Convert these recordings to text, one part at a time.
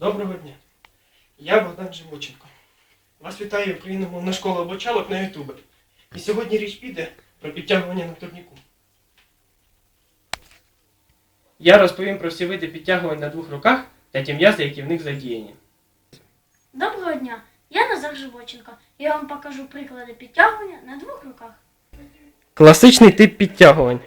Доброго дня. Я Богдан Живоченко. Вас вітає україномовна школа обучалок на Ютубі. І сьогодні річ піде про підтягування на турніку. Я розповім про всі види підтягувань на двох руках та ті м'язи, які в них задіяні. Доброго дня! Я Назар Живоченко. Я вам покажу приклади підтягування на двох руках. Класичний тип підтягувань.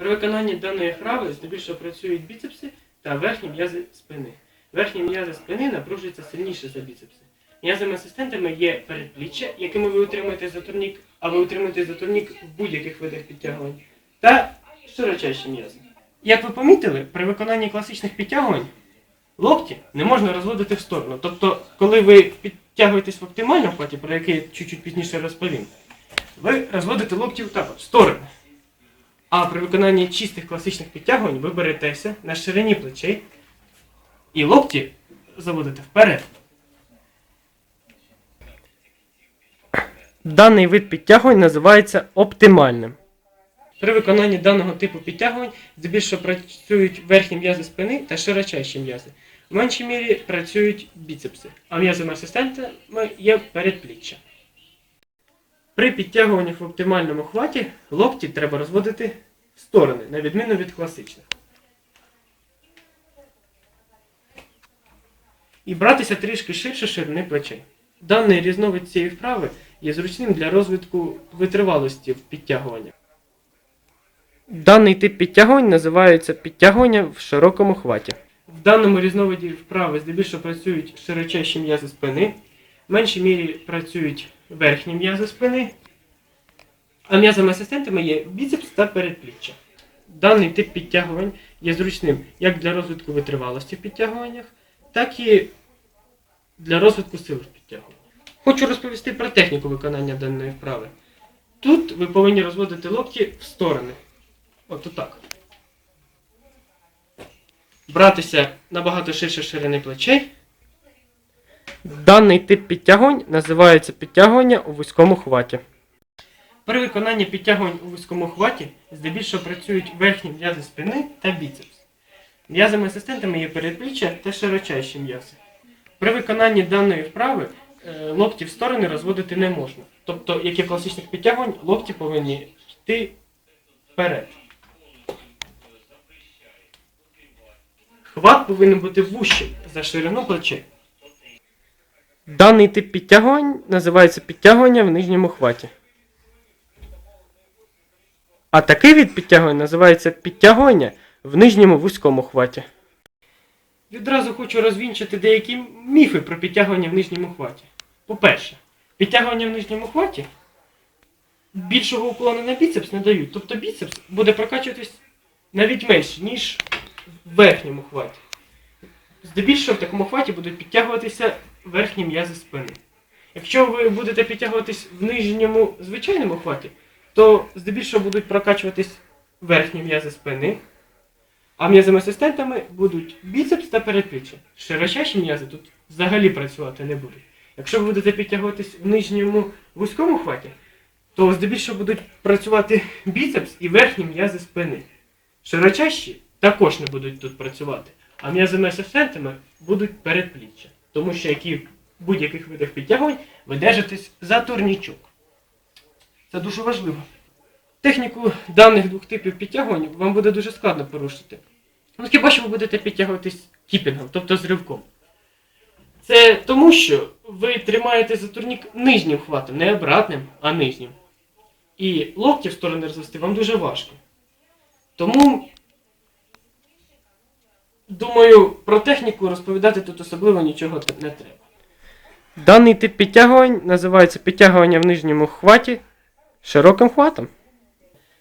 При виконанні даної вправи здебільшого працюють біцепси та верхні м'язи спини. Верхні м'язи спини напружуються сильніше за біцепси. М'язами асистентами є передпліччя, якими ви утримуєте за турнік, а ви утримуєте за турнік в будь-яких видах підтягувань, та широчайші м'язи. Як ви помітили, при виконанні класичних підтягувань локті не можна розводити в сторону. Тобто, коли ви підтягуєтесь в оптимальному вхваті, про який я чуть-чуть пізніше розповім, ви розводите локті в сторони. А при виконанні чистих класичних підтягувань ви беретеся на ширині плечей і локті заводите вперед. Даний вид підтягувань називається оптимальним. При виконанні даного типу підтягувань здебільшого працюють верхні м'язи спини та широчайші м'язи. В меншій мірі працюють біцепси, а м'язами асистентами є передпліччя. При підтягуваннях в оптимальному хваті локті треба розводити в сторони, на відміну від класичних. І братися трішки ширше ширини плечей. Даний різновид цієї вправи є зручним для розвитку витривалості в підтягуваннях. Даний тип підтягувань називається підтягування в широкому хваті. В даному різновиді вправи здебільшого працюють широчайші м'язи спини, в меншій мірі працюють верхні м'язи спини, а м'язами асистентами є біцепс та передпліччя. Даний тип підтягувань є зручним як для розвитку витривалості в підтягуваннях, так і для розвитку сил в підтягуваннях. Хочу розповісти про техніку виконання даної вправи. Тут ви повинні розводити локті в сторони. От отак. Братися набагато ширше ширини плечей. Даний тип підтягувань називається підтягування у вузькому хваті. При виконанні підтягувань у вузькому хваті здебільшого працюють верхні м'язи спини та біцепс. М'язами асистентами є передпліччя та широчайші м'язи. При виконанні даної вправи е, локті в сторони розводити не можна. Тобто, як і класичних підтягувань, локті повинні йти вперед. Хват повинен бути вущим за ширину плечей. Даний тип підтягувань називається підтягування в нижньому хваті. А такий від підтягувань називається підтягування в нижньому вузькому хваті. Відразу хочу розвінчити деякі міфи про підтягування в нижньому хваті. По-перше, підтягування в нижньому хваті більшого уклону на біцепс не дають. Тобто біцепс буде прокачуватись навіть менше, ніж в верхньому хваті. Здебільшого в такому хваті будуть підтягуватися верхні м'язи спини. Якщо ви будете підтягуватись в нижньому звичайному хваті, то здебільшого будуть прокачуватись верхні м'язи спини, а м'язами асистентами будуть біцепс та передпліччя. Широчайші м'язи тут взагалі працювати не будуть. Якщо ви будете підтягуватись в нижньому вузькому хваті, то здебільшого будуть працювати біцепс і верхні м'язи спини. Широчайші також не будуть тут працювати, а м'язами асистентами будуть передпліччя. Тому що які в будь-яких видах підтягувань ви держитесь за турнічок. Це дуже важливо. Техніку даних двох типів підтягувань вам буде дуже складно порушити. Ну, хіба що ви будете підтягуватись кіпінгом, тобто з ривком. Це тому, що ви тримаєте за турнік нижнім хватом, не обратним, а нижнім. І локті в сторони розвести вам дуже важко. Тому, думаю, про техніку розповідати тут особливо нічого не треба. Даний тип підтягувань називається підтягування в нижньому хваті широким хватом.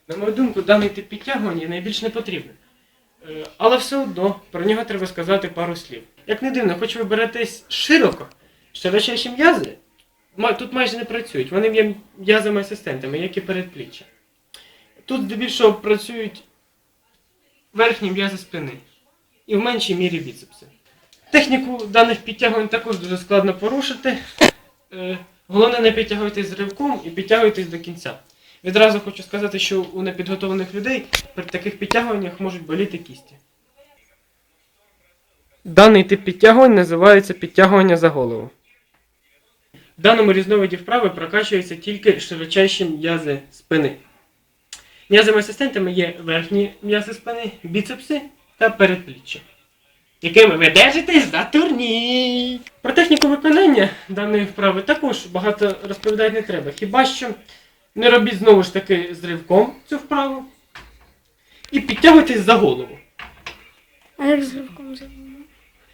На мою думку, даний тип підтягування найбільш не потрібен. Е, Але все одно про нього треба сказати пару слів. Як не дивно, хоч ви беретесь широко, широчайші м'язи тут майже не працюють. Вони є м'язами асистентами, як і передпліччя. Тут здебільшого працюють верхні м'язи спини і в меншій мірі біцепси. Техніку даних підтягувань також дуже складно порушити. Е, Головне не підтягуйтесь з ривком і підтягуйтесь до кінця. Відразу хочу сказати, що у непідготовлених людей при таких підтягуваннях можуть боліти кісті. Даний тип підтягувань називається підтягування за голову. В даному різновиді вправи прокачуються тільки широчайші м'язи спини. М'язами асистентами є верхні м'язи спини, біцепси та передпліччя, якими ви держитесь за турнік. Про техніку виконання даної вправи також багато розповідати не треба. Хіба що не робіть знову ж таки з ривком цю вправу. І підтягуйтесь за голову. А як з ривком зробимо?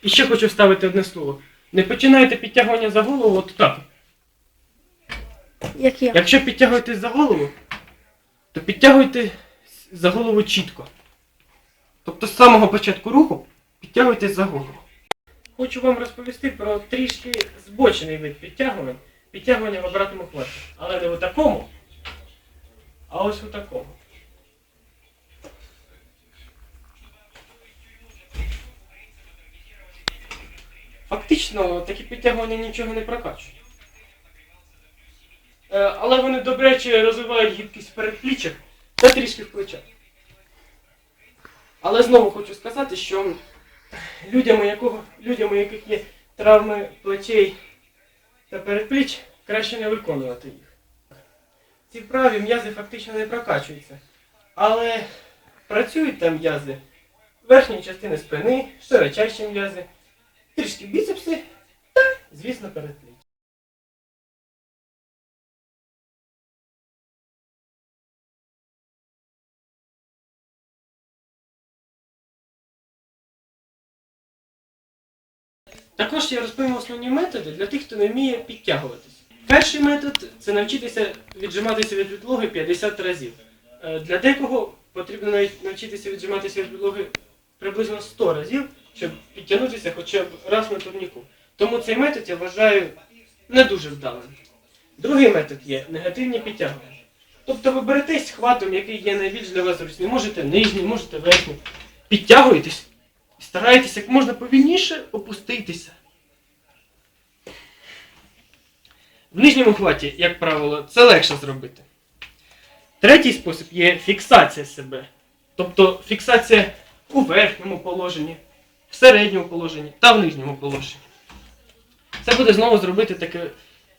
І ще хочу вставити одне слово. Не починайте підтягування за голову от так. Як я? Якщо підтягуєтесь за голову, то підтягуйте за голову чітко. Тобто з самого початку руху підтягуйтесь за голову. Хочу вам розповісти про трішки збочений вид підтягувань. Підтягування в обратному хваті. Але не в такому, а ось у такому. Фактично, такі підтягування нічого не прокачують. Е, Але вони добряче розвивають гібкість в передпліччях та трішки в плечах. Але знову хочу сказати, що людям, якого, людям, у яких є травми плечей та передпліч, краще не виконувати їх. Ці вправі м'язи фактично не прокачуються. Але працюють там м'язи верхньої частини спини, широчайші м'язи, трішки біцепси та, звісно, передпліччя. Також я розповім основні методи для тих, хто не вміє підтягуватись. Перший метод це навчитися віджиматися від підлоги 50 разів. Е, Для декого потрібно навчитися віджиматися від підлоги приблизно 100 разів, щоб підтягнутися хоча б раз на турніку. Тому цей метод я вважаю не дуже вдалим. Другий метод є негативні підтягування. Тобто ви беретесь хватом, який є найбільш для вас зручний. Можете нижній, можете верхній. Підтягуєтесь і стараєтесь як можна повільніше опуститися. В нижньому хваті, як правило, це легше зробити. Третій спосіб є фіксація себе. Тобто фіксація у верхньому положенні, в середньому положенні та в нижньому положенні. Це буде знову зробити таке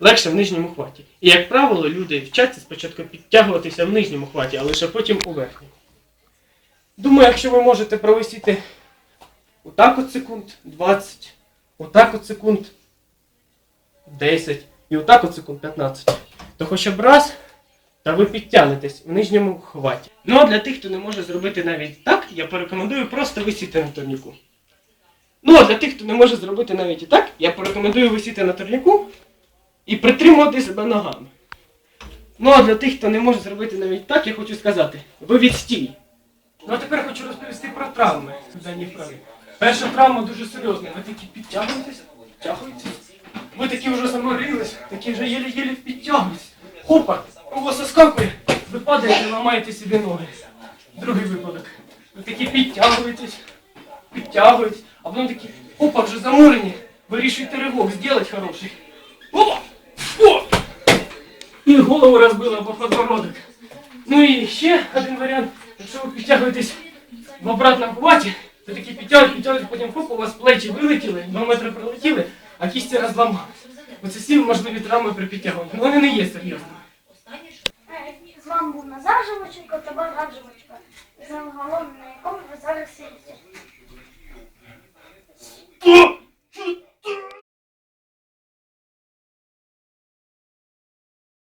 легше в нижньому хваті. І, як правило, люди вчаться спочатку підтягуватися в нижньому хваті, а лише потім у верхньому. Думаю, якщо ви можете провисіти отак от секунд 20, отак от секунд 10 і отак от секунд 15, то хоча б раз, та ви підтягнетесь в нижньому хваті. Ну а для тих, хто не може зробити навіть так, я порекомендую просто висіти на турніку. Ну а для тих, хто не може зробити навіть і так, я порекомендую висіти на турніку і притримувати себе ногами. Ну а для тих, хто не може зробити навіть так, я хочу сказати, ви відстій. Ну а тепер хочу розповісти про травми в даній вправі. Перша травма дуже серйозна. Ви такі підтягуєтесь, підтягуєтесь. Ви такі вже заморились, такі вже єлі-єлі підтягуєтесь. Хопа, у вас оскакує, ви падаєте, ламаєте собі ноги. Другий випадок. Ви такі підтягуєтесь, підтягуєтесь, а потім такі, опа, вже заморені. Вирішуєте ривок, зробити хороший. Опа! О! І голову розбила по подбородок. Ну і ще один варіант, якщо ви підтягуєтесь в обратному хваті, то такі підтягують, підтягують, потім хоп, у вас плечі вилетіли, два метри пролетіли, а кісті розламалися. Оце всі можливі травми при підтягуванні. Ну, Вони не є серйозними. З вами був Назар Живоченко та Богдан зараз Загалом